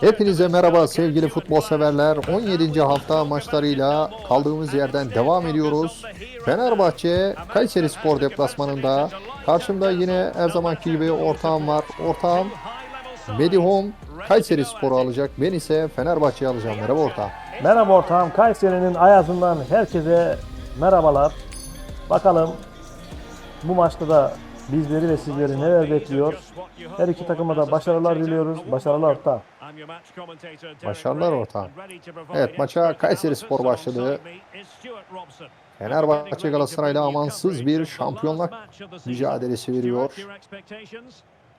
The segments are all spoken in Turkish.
Hepinize merhaba sevgili futbol severler. 17. hafta maçlarıyla kaldığımız yerden devam ediyoruz. Fenerbahçe Kayseri Spor deplasmanında. Karşımda yine her zamanki gibi ortağım var. Ortağım Medihom Kayseri Spor'u alacak. Ben ise Fenerbahçe'yi alacağım. Merhaba ortağım. Merhaba ortağım. Kayseri'nin ayazından herkese merhabalar. Bakalım bu maçta da bizleri ve sizleri neler bekliyor. Her iki takıma da başarılar diliyoruz. Başarılar ortağım. Başarılar ortağım. Evet maça Kayseri Spor başladı. Fenerbahçe Galatasaray'la amansız bir şampiyonluk mücadelesi veriyor.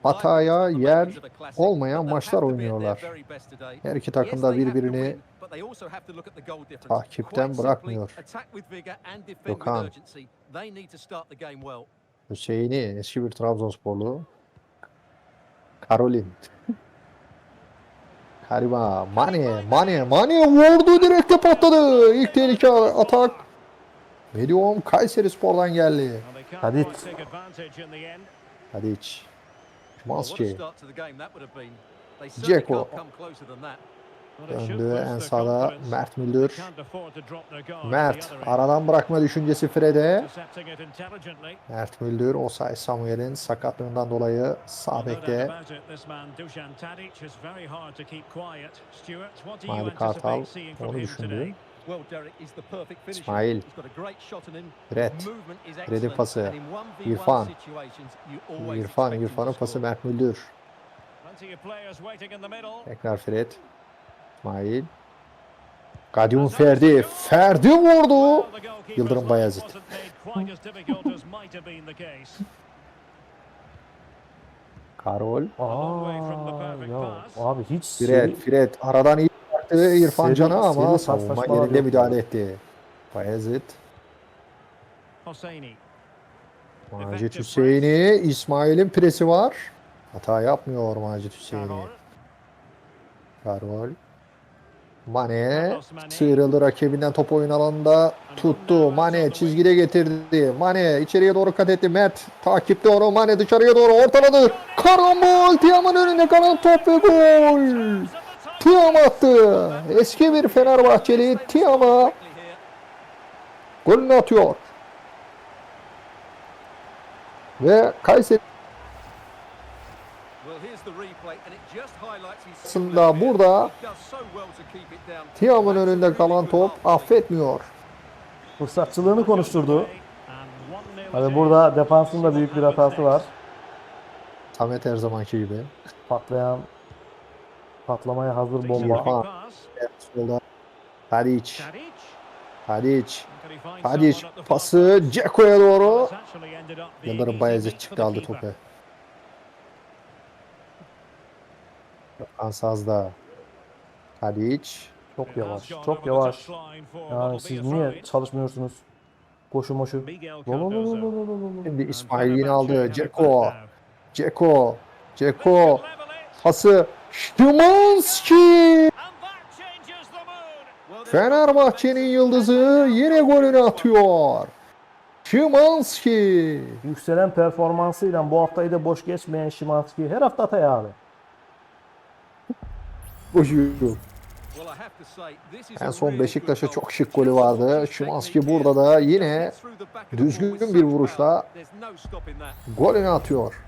Hataya yer olmayan maçlar oynuyorlar. Her iki takım da birbirini takipten bırakmıyor. Gökhan. Hüseyin'i eski bir Trabzonsporlu. Karolin. Karima. Mane. Mane. Mane vurdu direkte patladı. İlk tehlike atak. Medium Kayseri Spor'dan geldi. Hadid. Hadi iç. Şimanski. Döndü en sağda Mert Müldür. Mert aradan bırakma düşüncesi Fred'e. Mert Müldür Osay Samuel'in sakatlığından dolayı sağ bekte. Mavi Kartal onu düşündü. İsmail. Fred. Fred'in pası. İrfan. İrfan, İrfan'ın pası Mert Müldür. Tekrar Fred. İsmail. Gadyum Ferdi. Ferdi vurdu. Yıldırım Bayezid. Karol. Aa, ya abi hiç Fred. seri, Fred. Aradan iyi baktı İrfan Seri- Can'a ama seri savunma yerinde yok müdahale etti. Bayezid. Macit Hüseyin'i. İsmail'in presi var. Hata yapmıyor Macit Hüseyin'i. Karol. Mane sıyrıldı rakibinden top oyun alanında tuttu. Mane çizgide getirdi. Mane içeriye doğru kat etti. Mert takipte onu. Mane dışarıya doğru ortaladı. Karambol Tiam'ın önünde kalan top ve gol. Tiam attı. Eski bir Fenerbahçeli Tiam'a golünü atıyor. Ve Kayseri aslında burada Tiam'ın önünde kalan top affetmiyor. fırsatçılığını konuşturdu. Tabi burada defansın da büyük bir hatası var. Samet her zamanki gibi. Patlayan patlamaya hazır bomba. Solda. Tadic. Tadic. Tadic pası Ceko'ya doğru. Yıldırım Bayezid çıktı aldı topu. Ansaz'da. Tadic. Çok yavaş, çok yavaş. Yani siz niye çalışmıyorsunuz? Koşu moşu. Şimdi İsmail yine aldı. Ceko. Ceko. Ceko. Pası. Şimanski. Fenerbahçe'nin yıldızı yine golünü atıyor. Şimanski. Yükselen performansıyla bu haftayı da boş geçmeyen Şimanski her hafta atay abi. Koşuyor. En son Beşiktaş'a çok şık golü vardı. Şimanski burada da yine düzgün bir vuruşla golünü atıyor.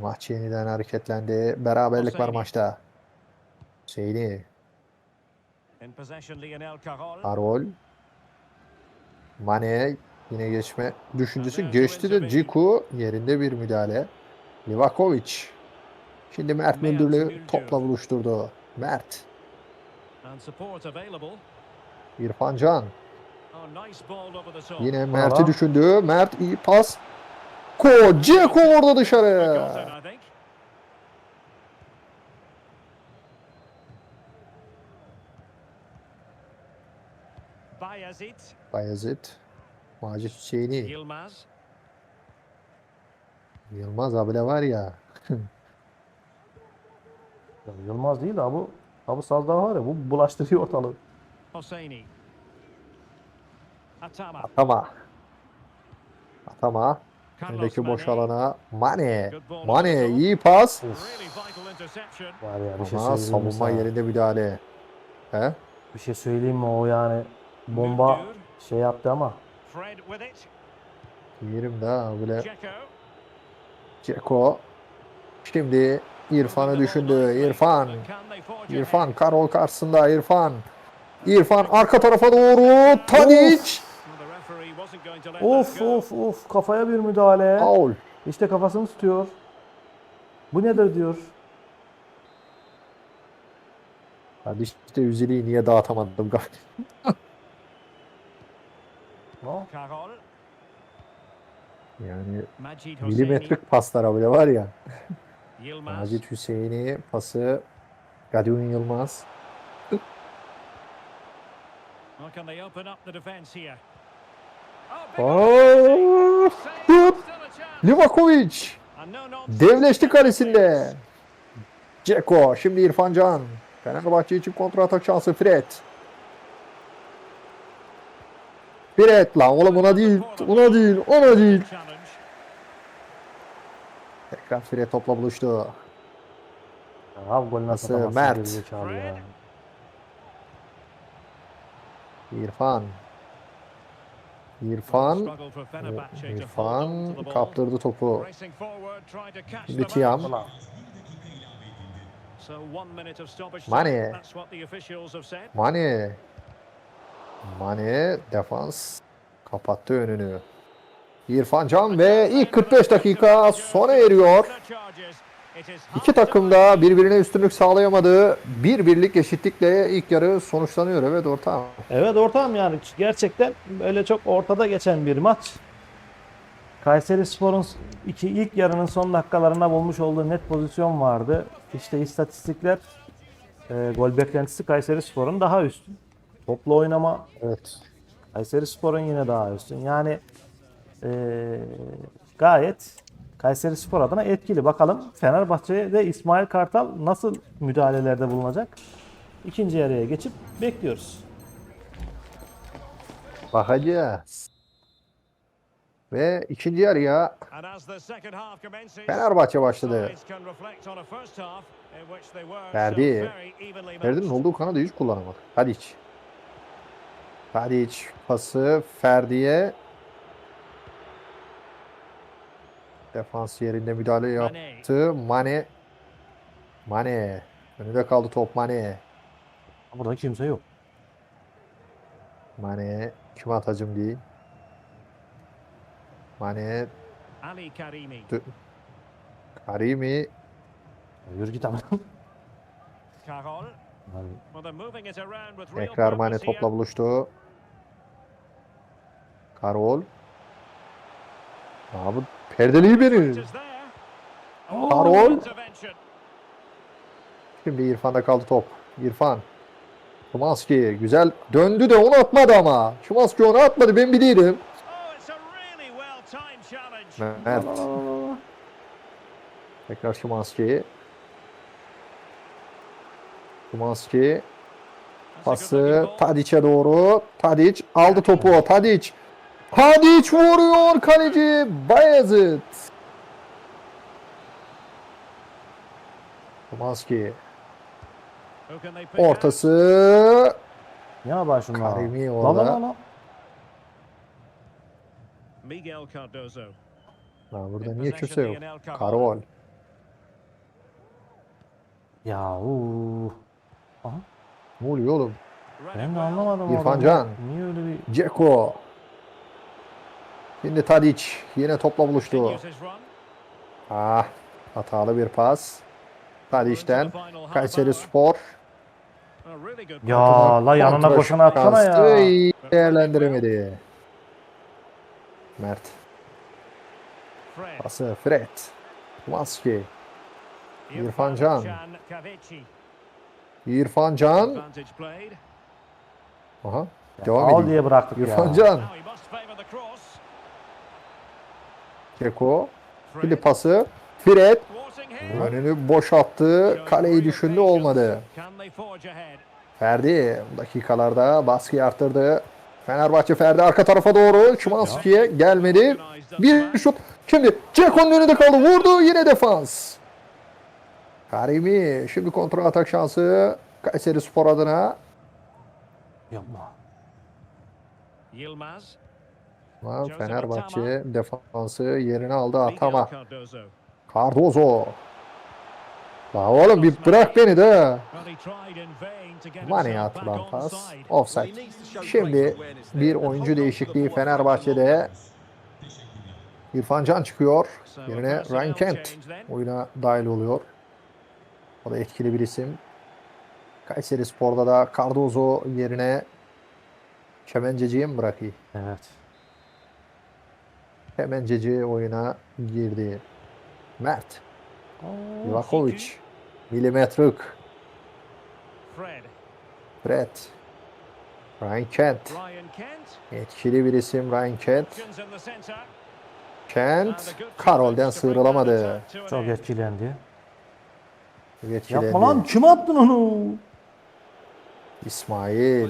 Maç yeniden hareketlendi. Beraberlik var maçta. Hüseyin'i. Karol. Mane yine geçme düşüncesi geçti de Ciku yerinde bir müdahale. Livakovic. Şimdi Mert Müldür'ü topla buluşturdu. Mert. İrfan Can. Yine Mert'i düşündü. Mert iyi pas. Ko Ciku orada dışarı. Bayezid. Macit Hüseyin'i. Yılmaz. Yılmaz abi de var ya. Ya Yılmaz değil abi. Abi Saz daha var ya bu bulaştırıyor ortalığı. Hosseini. Atama. Atama. Atama. Öndeki boş alana Mane. Mane iyi pas. Var ya bir şey Ama savunma sana? yerinde müdahale. He? Bir şey söyleyeyim mi o yani bomba şey yaptı ama. Yerim daha bile. Ceko. Şimdi İrfan'ı düşündü. İrfan. İrfan? Karol karşısında İrfan. İrfan arka tarafa doğru. Tadic. Of of of kafaya bir müdahale. Faul. İşte kafasını tutuyor. Bu nedir diyor. Hadi işte Üzili'yi niye dağıtamadım No? Yani milimetrik paslara bile var ya. Yilmaz. Macit Hüseyin'i pası Gadiun Yılmaz. Oh, Oh. Livakovic devleşti kalesinde. Ceko şimdi İrfan Can. Fenerbahçe için kontra atak şansı Fred. Fred lan oğlum ona değil, ona değil, ona değil. Fred topla buluştu. Abi gol nasıl Mert. ya. İrfan. İrfan. İrfan kaptırdı topu. Stoppage Mane. Mane. Mane defans kapattı önünü. İrfan Can ve ilk 45 dakika sona eriyor. İki takım da birbirine üstünlük sağlayamadı. Bir birlik eşitlikle ilk yarı sonuçlanıyor. Evet ortağım. Evet ortağım yani gerçekten böyle çok ortada geçen bir maç. Kayseri Spor'un iki ilk yarının son dakikalarında bulmuş olduğu net pozisyon vardı. İşte istatistikler e, gol beklentisi Kayseri Spor'un daha üstün. Toplu oynama Evet. Kayseri Spor'un yine daha üstün. Yani e, gayet Kayseri Spor adına etkili. Bakalım Fenerbahçe'de İsmail Kartal nasıl müdahalelerde bulunacak? İkinci yarıya geçip bekliyoruz. Bakacağız. Ve ikinci yarıya Fenerbahçe başladı. Ferdi. Ferdi'nin olduğu kanadı hiç kullanamadı. Tadic. Tadic pası Ferdi'ye. Defans yerinde müdahale yaptı. Mane. Mane. Önünde kaldı top Mane. Burada kimse yok. Mane. Kim atacım değil. Mane. Ali Karimi. Karimi. Yürü git ama. Real Tekrar Mane topla buluştu. Karol. Abi perdeliği beni. Karol. Şimdi İrfan'da kaldı top. İrfan. Şimanski güzel döndü de onu atmadı ama. Şimanski onu atmadı ben challenge. Mert. Tekrar a good Pası. Tadic'e doğru. Tadic aldı topu. Tadic. Tadic vuruyor kaleci Bayezid. Out? Ortası. Ne yapar şunlar? Karimi orada. la la la. Miguel Cardozo. Ha, burada niye kimse yok? Karol. Ya uuu. Ne oluyor oğlum? Ben de anlamadım. İrfan. Can. Niye öyle bir... Ceko. Şimdi Tadic yine topla buluştu. Ah, hatalı bir pas. Half Kayseri. Spor. Ya la yanına koşana atsana ya. değerlendiremedi. Mert. Pası Fred. Maski. İrfan Can. İrfan Can. Aha. Ya, Devam Al ediyor. diye bıraktık İrfan ya. Can. Fred. Şimdi pası. Fred. Önünü boşalttı. Kaleyi düşündü olmadı. Ferdi dakikalarda baskıyı arttırdı. Fenerbahçe Ferdi arka tarafa doğru. Şimanski'ye gelmedi. Bir şut. Şimdi Ceko'nun önünde kaldı. Vurdu yine defans. Karimi şimdi kontrol atak şansı Kayseri Spor adına. Yapma. Yilmaz. Ama Joseph Fenerbahçe defansı yerini aldı atama. Cardozo. La oğlum bir bırak beni de. Himself atılan pas. Offside. Şimdi bir oyuncu değişikliği Fenerbahçe'de. İrfan Can çıkıyor. Yerine Ryan Kent oyuna dahil oluyor. O da etkili bir isim. Kayseri Spor'da da Cardozo yerine Kemenceci'yi mi bırakayım? Evet. Kemenceci oyuna girdi. Mert. Ivakovic. Milimetrik. Fred. Fred. Ryan Kent. Etkili bir isim Ryan Kent. Kent. Karol'den sıyrılamadı. Çok etkilendi. Etkilendi. Yapma lan kim attın onu? İsmail.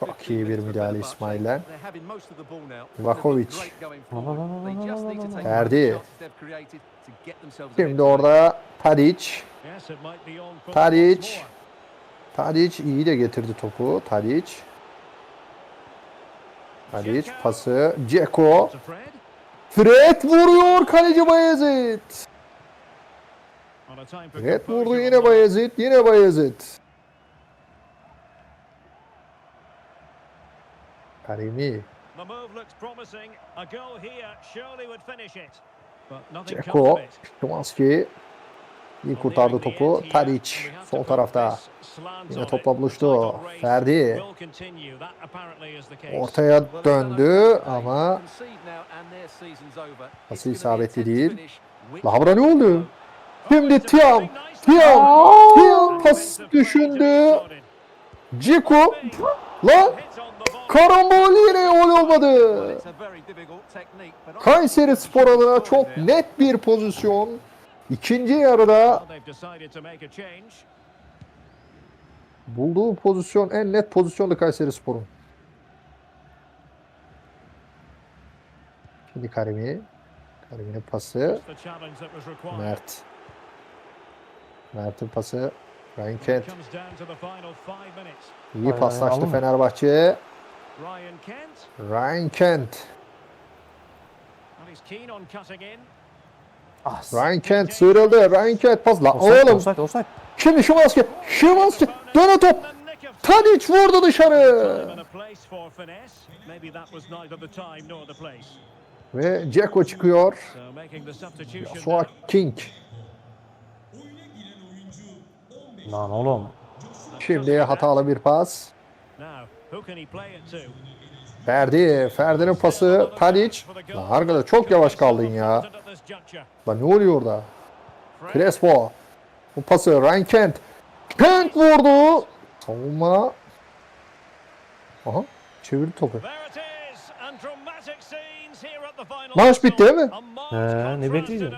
Çok iyi bir müdahale İsmail'den. Ivakovic. Ferdi. Şimdi orada Tadic. Tadic. Tadic iyi de getirdi topu. Tadic. Tadic pası. Ceko. Fred. Vuruyor kaleci Bayezid. Fred vurdu yine Bayezid. Yine Bayezid. Comes Ceko. Şimanski. İyi kurtardı topu. Tadic sol tarafta. Yine topla buluştu. Ferdi. Ortaya döndü ama pası isabetli değil. Labra ne oldu? Şimdi Tiam. Tiam. Tiam pas düşündü. Ceko. Lan karambol yine gol olmadı. Kayseri Spor adına çok net bir pozisyon. İkinci yarıda bulduğu pozisyon en net pozisyondu Kayseri Spor'un. Şimdi Karimi. Karimi'nin pası. Mert. Mert'in pası. Ryan Kent. İyi paslaştı. Fenerbahçe. Ryan Kent. Ryan Kent. Well, he's keen on cutting in. Ah, Ryan Kent sıyrıldı. Ryan Kent pas. La Offside, oğlum. offside, offside. Şimdi Şimanski. Şimanski. Döne top. Tadic vurdu dışarı. and. Ve Ceko çıkıyor. Joshua. King. Lan oğlum. Şimdi hatalı bir pas. Ferdi. Ferdi'nin pası. Tadic. Lan arkadaş çok yavaş kaldın ya. Lan ne oluyor orada? Crespo. Bu pası Ryan Kent. Kent vurdu. Savunma. Aha. Çevirdi topu. Maç bitti değil mi? Ee, ne bekleyeceğim?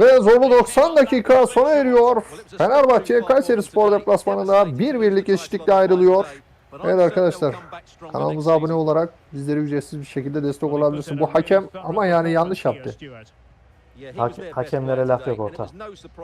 Ve zorlu 90 dakika sona eriyor. Fenerbahçe Kayseri Spor deplasmanında bir birlik eşitlikle ayrılıyor. Evet arkadaşlar kanalımıza abone olarak bizlere ücretsiz bir şekilde destek olabilirsin. Bu hakem ama yani yanlış yaptı. Hak- hakemlere laf yok orta.